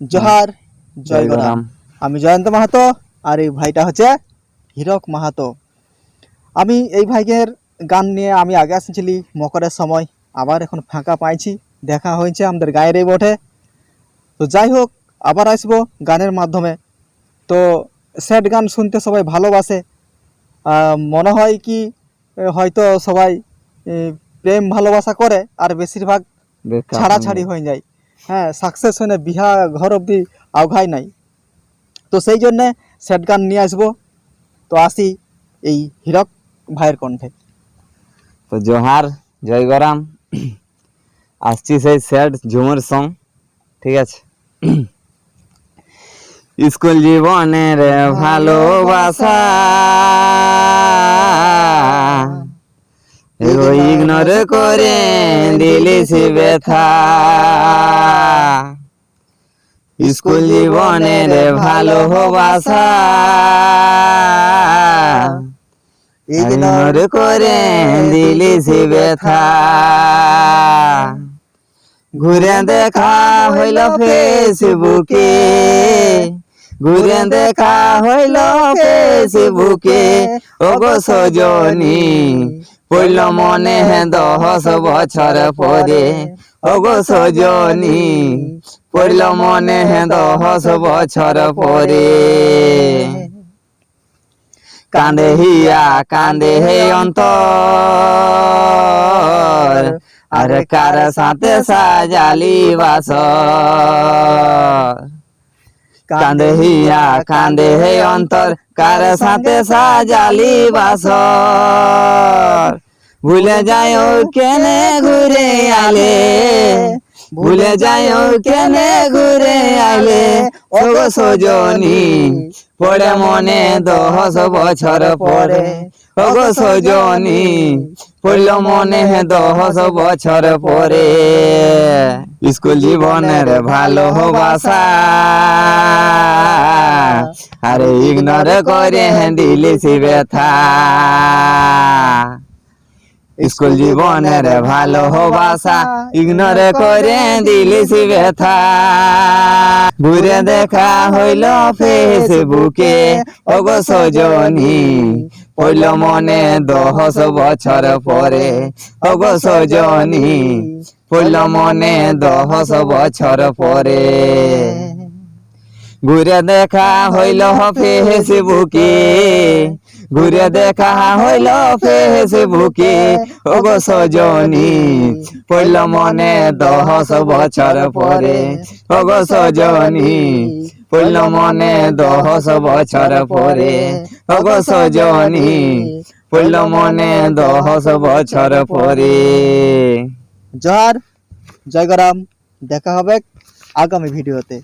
জোহার জয় গরাম। আমি জয়ন্ত মাহাতো আর এই ভাইটা হচ্ছে হীরক মাহাতো। আমি এই ভাইয়ের গান নিয়ে আমি আগে আসছিলি মকরের সময়। আবার এখন ফাঁকা পাইছি দেখা হয়েছে আমাদের গায়েরই বটে। তো যাই হোক আবার আসব গানের মাধ্যমে। তো স্যাড গান শুনতে সবাই ভালোবাসে। আহ, মনে হয় কি হয়তো সবাই প্রেম ভালোবাসা করে আর বেশিরভাগ ছাড়াছাড়ি হয়ে যায়। হ্যাঁ সাকসেস হয় না বিহা ঘর অব্দি আওঘাই নাই। তো সেই জন্যে স্যাড গান নিয়ে আসব। তো আসি এই হীরক ভাইয়ের কণ্ঠে। তো জোহার, জয় গরাম। আসছি সেই স্যাড ঝুমুর সং ঠিক আছে? স্কুল জীবনের ভালোবাসা। ইগনোর করে দিলি সে ব্যথা। স্কুল জীবনের ভালোবাসা ইগনোর করে দিলি সে ব্যথা। ঘুরে দেখা হইল ফেসবুকে। ঘুরে দেখা হইল ফেসবুকে ওগো সজনী, পড়ল মনে দশ বছর পরে। ওগো সজনী, পড়ল মনে দশ বছর পরে। কান্দে হিয়া, কান্দে হে অন্তর। আরে কার সাথে সাজালি বাস কান্দে হিয়া কান্দে হে অন্তর, কার সাথে সাজালি বাস ভুলে যায় কেনে ঘুরে আলে ভুলে যায় কেনে ঘুরে আলে ও গো সজনী, পড়ে মনে দশ বছর পরে। ও গো সজনী, পড়ল মনে দশ বছর পরে। স্কুল জীবনের ভালোবাসা আরে ইগনোর করে দিলি সে ব্যথা। স্কুল জীবনের ভালোবাসা ইগনোর করে দিলি সে ব্যথা। ঘুরে দেখা হইল ফেসবুকে, ওগো সজনী, পড়ল মনে দশ বছর পরে। ওগো সজনী, পড়ল মনে দশ বছর পরে। ঘুরে দেখা হইল ফেসবুকে। ঘুরে দেখা হইল ফেসবুকে। ওগো সজনী, পড়ল মনে দশ বছর পরে। ওগো সজনী, পড়ল মনে দশ বছর পরে। ওগো সজনী, পড়ল মনে দশ বছর পরে। জয় গরাম। দেখা হবে আগামী ভিডিওতে।